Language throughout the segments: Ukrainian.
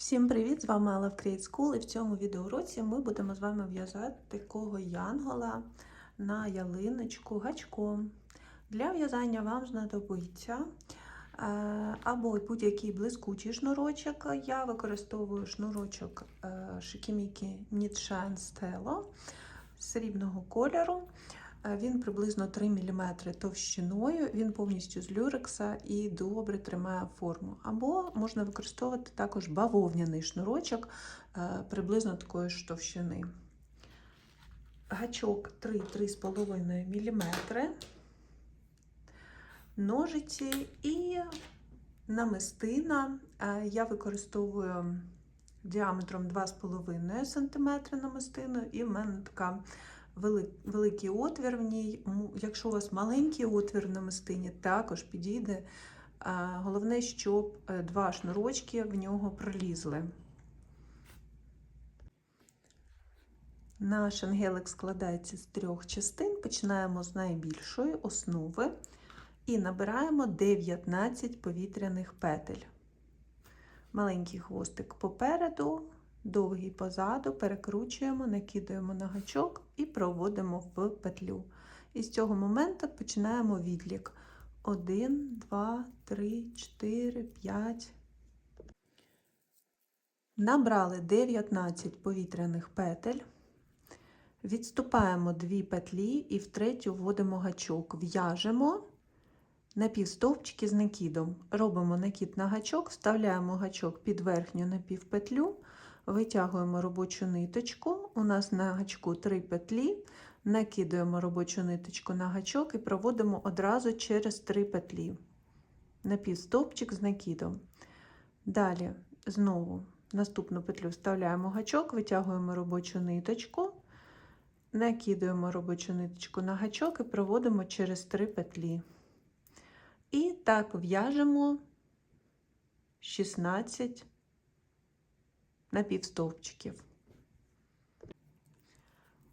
Всім привіт! З вами Алла в Create School і в цьому відеоуроці ми будемо з вами в'язати такого янгола на ялиночку гачком. Для в'язання вам знадобиться е, або будь-який блискучий шнурочок. Я використовую шнурочок Knit Shine Stelo срібного кольору. Е, Він приблизно 3 мм товщиною, він повністю з люрекса і добре тримає форму. Або можна використовувати також бавовняний шнурочок е, приблизно такої ж товщини. Гачок 3-3,5 мм, ножиці і намистина. Е, Я використовую діаметром 2,5 см намистину, і в мене така великий отвір в ній. Якщо у вас маленький отвір на мистині, також підійде. Головне, щоб два шнурочки в нього пролізли. Наш ангелик складається з трьох частин. Починаємо з найбільшої основи і набираємо 19 повітряних петель. Маленький хвостик попереду, довгий позаду, перекручуємо, накидаємо на гачок і проводимо в петлю. І з цього моменту починаємо відлік. 1, 2, 3, 4, 5. Набрали 19 повітряних петель. Відступаємо 2 петлі і в третю вводимо гачок. В'яжемо напівстовпчики з накидом. Робимо накид на гачок, вставляємо гачок під верхню напівпетлю, витягуємо робочу ниточку. У нас на гачку 3 петлі, накидуємо робочу ниточку на гачок і проводимо одразу через 3 петлі. Напівстовпчик з накидом. Далі знову наступну петлю вставляємо гачок, витягуємо робочу ниточку, накидуємо робочу ниточку на гачок і проводимо через 3 петлі. І так в'яжемо 16 напівстовпчиків.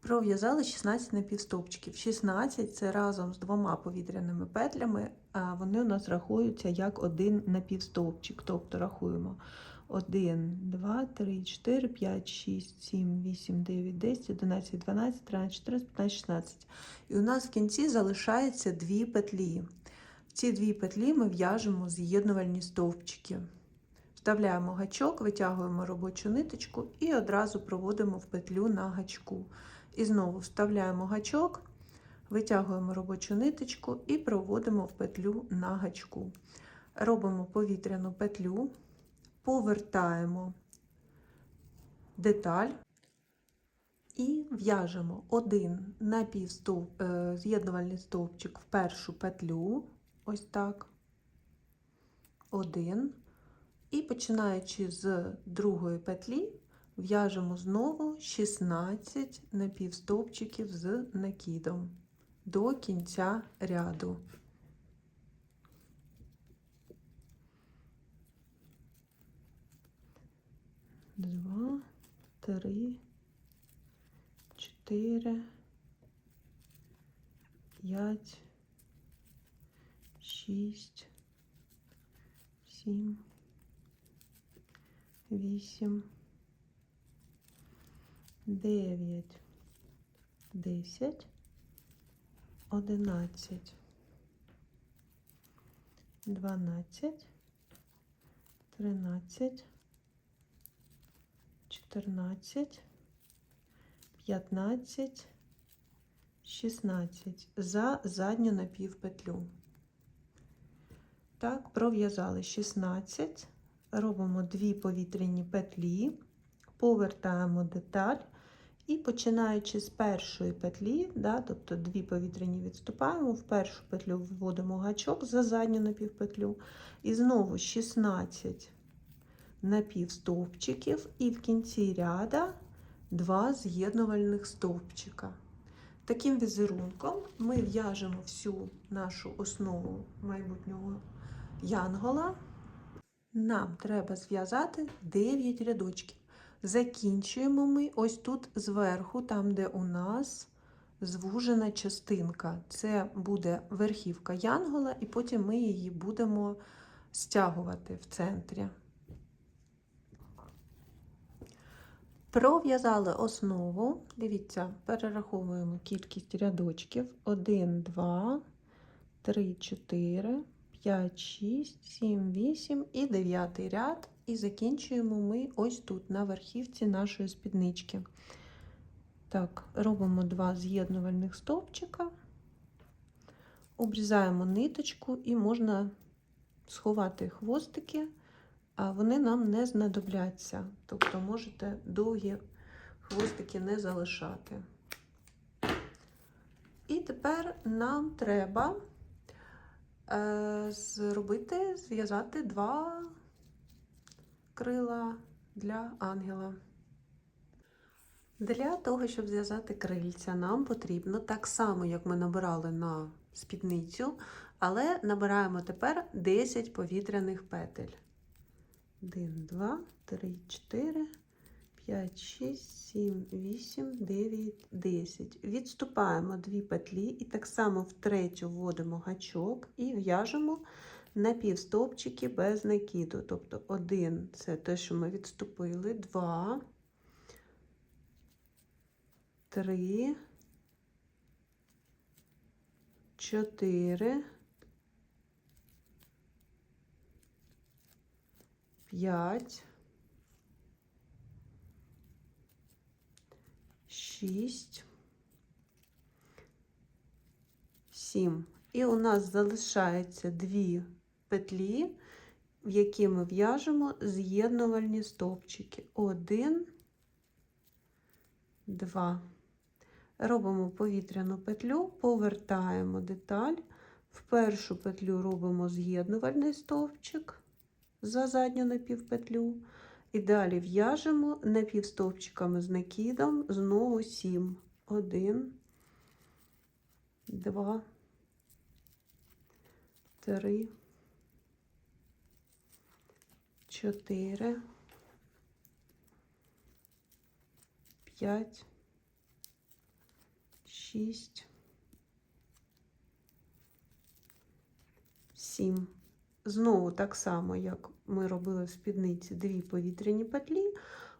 Пров'язали 16 напівстовпчиків. 16 це разом з двома повітряними петлями, а вони у нас рахуються як один напівстовпчик. Тобто рахуємо 1, 2, 3, 4, 5, 6, 7, 8, 9, 10, 11, 12, 13, 14, 15, 16. І у нас в кінці залишається дві петлі. В ці дві петлі ми в'яжемо з'єднувальні стовпчики. Вставляємо гачок, витягуємо робочу ниточку і одразу проводимо в петлю на гачку. І знову вставляємо гачок, витягуємо робочу ниточку і проводимо в петлю на гачку. Робимо повітряну петлю, повертаємо деталь і в'яжемо один напівстовп, е, з'єднувальний стовпчик в першу петлю, ось так, один. І починаючи з другої петлі, в'яжемо знову 16 напівстовпчиків з накидом до кінця ряду. Два, три, чотири, п'ять, шість, сім вісім, дев'ять, десять, одинадцять, дванадцять, тринадцять, чотирнадцять, п'ятнадцять, шістнадцять. За задню напівпетлю. Так, пров'язали. 16 робимо дві повітряні петлі, повертаємо деталь і починаючи з першої петлі, да, тобто дві повітряні відступаємо, в першу петлю вводимо гачок за задню напівпетлю, і знову 16 напівстовпчиків, і в кінці ряда два з'єднувальних стовпчика. Таким візерунком ми в'яжемо всю нашу основу майбутнього янгола. Нам треба зв'язати 9 рядочків. Закінчуємо ми ось тут зверху, там, де у нас звужена частинка. Це буде верхівка янгола, і потім ми її будемо стягувати в центрі. Пров'язали основу. Дивіться, перераховуємо кількість рядочків. 1, 2, 3, 4, 5, 6, 7, 8 і 9 ряд. І закінчуємо ми ось тут, на верхівці нашої спіднички. Так, робимо два з'єднувальних стовпчика, обрізаємо ниточку і можна сховати хвостики, а вони нам не знадобляться. Тобто можете довгі хвостики не залишати. І тепер нам треба зробити, зв'язати два крила для ангела. Для того, щоб зв'язати крильця, нам потрібно так само, як ми набирали на спідницю, але набираємо тепер 10 повітряних петель. 1, 2, 3, 4, 5, 6, 7, 8, 9, 10. Відступаємо 2 петлі і так само в третю вводимо гачок і в'яжемо напівстовпчики без накиду. Тобто 1 це те, що ми відступили, 2, 3, 4, 5, 6, 7. І у нас залишається дві петлі, в які ми в'яжемо з'єднувальні стовпчики. Один, два. Робимо повітряну петлю, повертаємо деталь. В першу петлю робимо з'єднувальний стовпчик за задню напівпетлю. І далі в'яжемо напівстовпчиками з накидом знову 7. 1, 2, 3, 4, 5, 6, 7. Знову так само, як ми робили в спідниці дві повітряні петлі,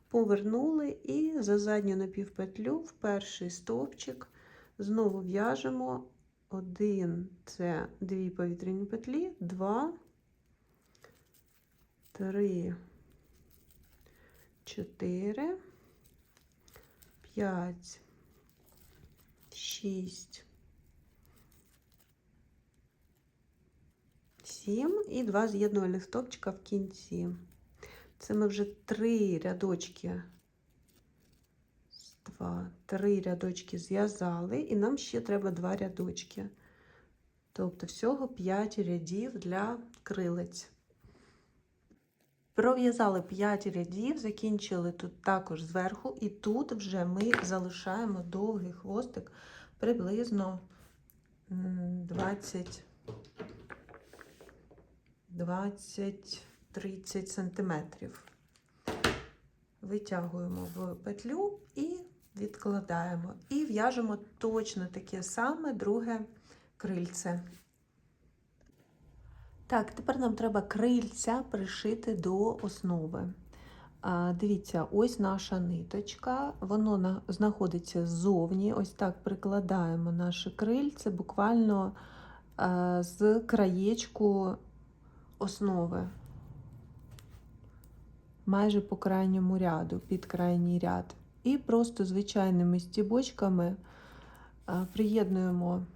повернули і за задню напівпетлю в перший стовпчик знову в'яжемо один, це дві повітряні петлі, два, три, чотири, п'ять, шість. 7 і два з'єднувальних стовпчика в кінці. Це ми вже три рядочки, два, три рядочки зв'язали, і нам ще треба два рядочки. Тобто, всього 5 рядів для крилець. Пров'язали 5 рядів, закінчили тут також зверху, і тут вже ми залишаємо довгий хвостик приблизно 20. 20-30 сантиметрів. Витягуємо в петлю і відкладаємо. І в'яжемо точно таке саме друге крильце. Так, тепер нам треба крильця пришити до основи. Дивіться, ось наша ниточка, воно знаходиться ззовні. Ось так прикладаємо наше крильце буквально з краєчку основи майже по крайньому ряду, під крайній ряд. І просто звичайними стібочками приєднуємо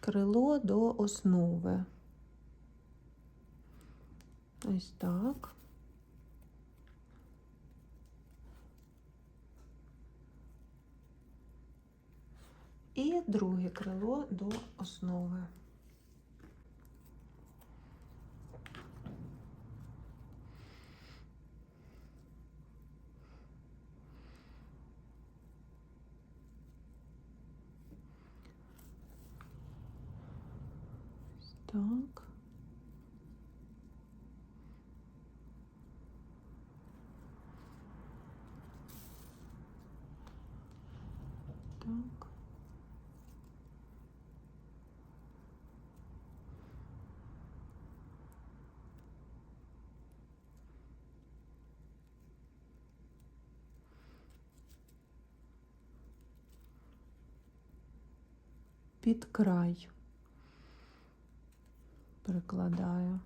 крило до основи. Ось так. І друге крило до основи. Так. Так. Під край. Прикладаю.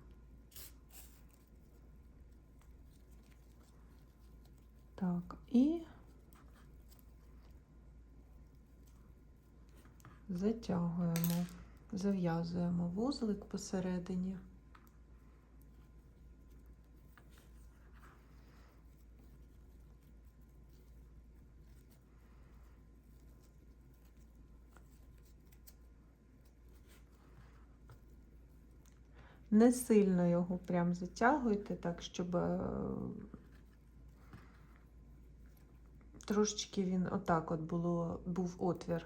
Так, і затягуємо, зав'язуємо вузлик посередині. Не сильно його прям затягуйте, так, щоб е, трошечки він отак от було, був отвір.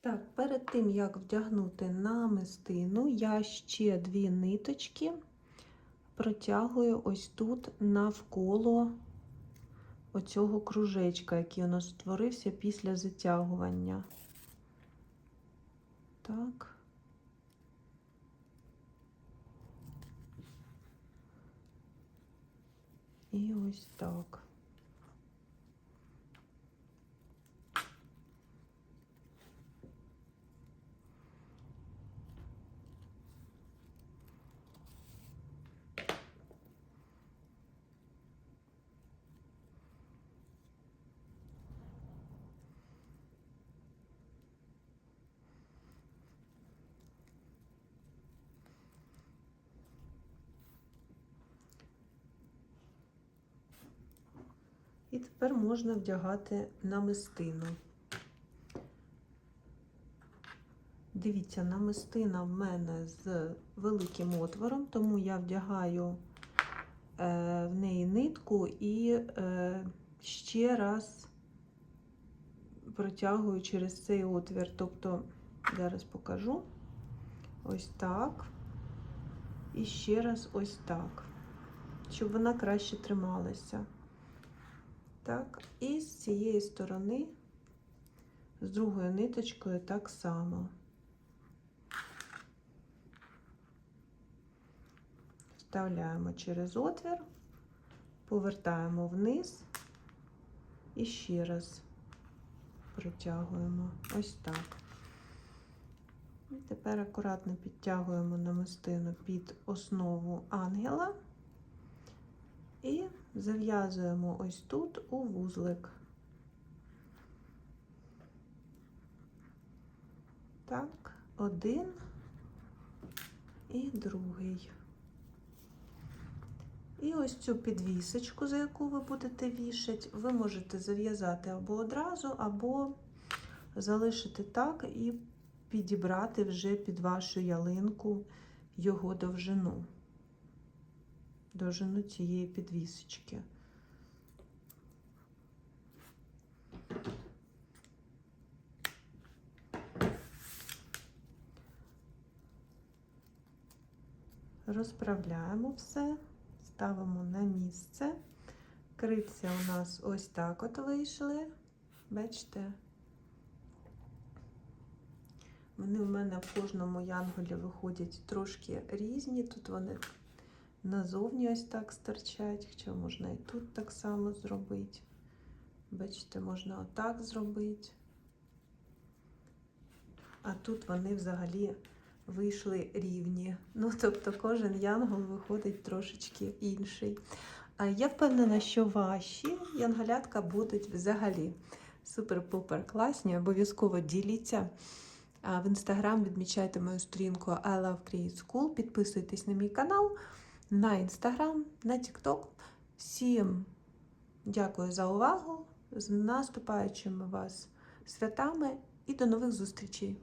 Так, перед тим, як вдягнути намистину, я ще дві ниточки протягую ось тут навколо оцього кружечка, який у нас створився після затягування. Так. І ось так. І тепер можна вдягати намистину. Дивіться, намистина в мене з великим отвором, тому я вдягаю е, в неї нитку і е, ще раз протягую через цей отвір. Тобто, зараз покажу ось так. І ще раз ось так, щоб вона краще трималася. Так, і з цієї сторони, з другою ниточкою так само. Вставляємо через отвір, повертаємо вниз і ще раз протягуємо ось так. І тепер акуратно підтягуємо намистину під основу ангела і зав'язуємо ось тут у вузлик. Так, один і другий. І ось цю підвісочку, за яку ви будете вішати, ви можете зав'язати або одразу, або залишити так і підібрати вже під вашу ялинку його довжину довжину цієї підвісочки. Розправляємо все, ставимо на місце. Крильця у нас ось так от вийшли. Бачите? Вони в мене в кожному янголі виходять трошки різні. Тут вони назовні ось так стирчать, хоча можна і тут так само зробити. Бачите, можна отак зробити. А тут вони взагалі вийшли рівні. Ну, тобто, кожен янгол виходить трошечки інший. Я впевнена, що ваші янголятка будуть взагалі супер-пупер класні. Обов'язково діліться. В інстаграм відмічайте мою сторінку I Love Create School. Підписуйтесь на мій канал на інстаграм, на тікток. Всім дякую за увагу. З наступаючими вас святами і до нових зустрічей!